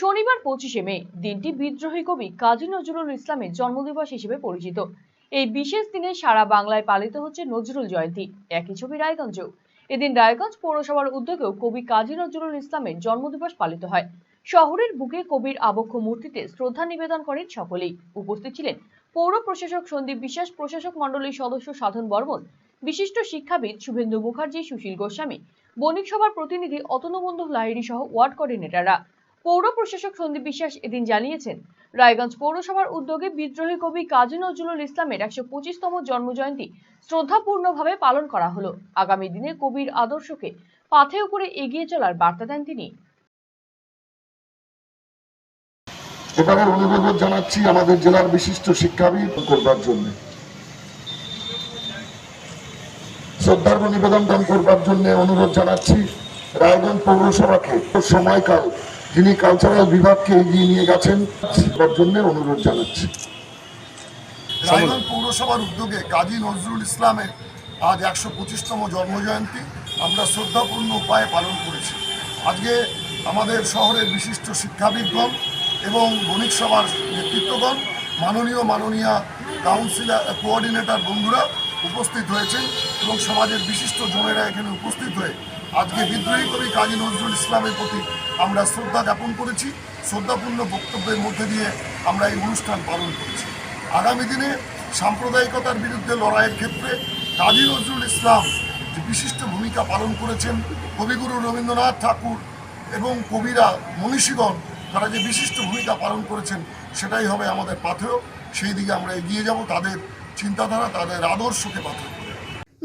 শনিবার পঁচিশে মে, দিনটি বিদ্রোহী কবি কাজী নজরুল ইসলামের জন্মদিবস হিসেবে পরিচিত। এই বিশেষ দিনে সারা বাংলায় পালিত হচ্ছে নজরুল জয়ন্তী। একই ছবি রায়গঞ্জেও। এদিন রায়গঞ্জ পৌরসভার উদ্যোগেও কবি কাজী নজরুল ইসলামের জন্মদিবস পালিত হয়। শহরের বুকে কবির আবক্ষ মূর্তিতে শ্রদ্ধা নিবেদন করেন সকলেই। উপস্থিত ছিলেন পৌর প্রশাসক সন্দীপ বিশ্বাস, প্রশাসক মণ্ডলীর সদস্য সাধন বর্মন, বিশিষ্ট শিক্ষাবিদ শুভেন্দু মুখার্জি, সুশীল গোস্বামী, বণিক সভার প্রতিনিধি অতনুবন্ধু লাহিড়ী সহ ওয়ার্ড কোঅর্ডিনেটররা। পৌর প্রশাসক সন্দীপ বিশ্বাস এদিন জানিয়েছেন, রায়গঞ্জ পৌরসভার উদ্যোগে বিদ্রোহী কবি কাজী নজরুল ইসলামের একশো পঁচিশতম জন্মজয়ন্তী শ্রদ্ধাপূর্ণভাবে পালন করা হলো। আগামী দিনে কবির আদর্শকে পাথে উপরে এগিয়ে চলার বার্তা দেন তিনি। এবারে অনুরোধ জানাচ্ছি আমাদের জেলার বিশিষ্ট শিক্ষাবিদ করবার জন্য। শ্রদ্ধার্ঘ নিবেদন দান করবার জন্য অনুরোধ জানাচ্ছি, রায়গঞ্জ পৌরসভাকে সময়কাল যিনি কালচারাল বিভাগকে এগিয়ে নিয়ে গেছেন। জন্য অনুরোধ জানাচ্ছি। রায়গঞ্জ পৌরসভার উদ্যোগে কাজী নজরুল ইসলামের আজ একশো পঁচিশতম জন্মজয়ন্তী। আমরা শ্রদ্ধাপূর্ণ উপায়ে পালন করেছি। আজকে আমাদের শহরের বিশিষ্ট শিক্ষাবিদগণ এবং বণিক সভার নেতৃত্বগণ, মাননীয় মাননীয় কাউন্সিলার কোঅর্ডিনেটর বন্ধুরা উপস্থিত হয়েছেন এবং সমাজের বিশিষ্ট জনেরা এখানে উপস্থিত হয়ে আজকে বিদ্রোহী কবি কাজী নজরুল ইসলামের প্রতি আমরা শ্রদ্ধা জ্ঞাপন করেছি। শ্রদ্ধাপূর্ণ বক্তব্যের মধ্যে দিয়ে আমরা এই অনুষ্ঠান পালন করেছি। আগামী দিনে সাম্প্রদায়িকতার বিরুদ্ধে লড়াইয়ের ক্ষেত্রে কাজী নজরুল ইসলাম যে বিশিষ্ট ভূমিকা পালন করেছেন, কবিগুরু রবীন্দ্রনাথ ঠাকুর এবং কবিরা মনীষীগণ, তারা যে বিশিষ্ট ভূমিকা পালন করেছেন, সেটাই হবে আমাদের পাথেয়। সেই দিকে আমরা এগিয়ে যাব, তাদের চিন্তাধারা, তাদের আদর্শকে পাথেয়।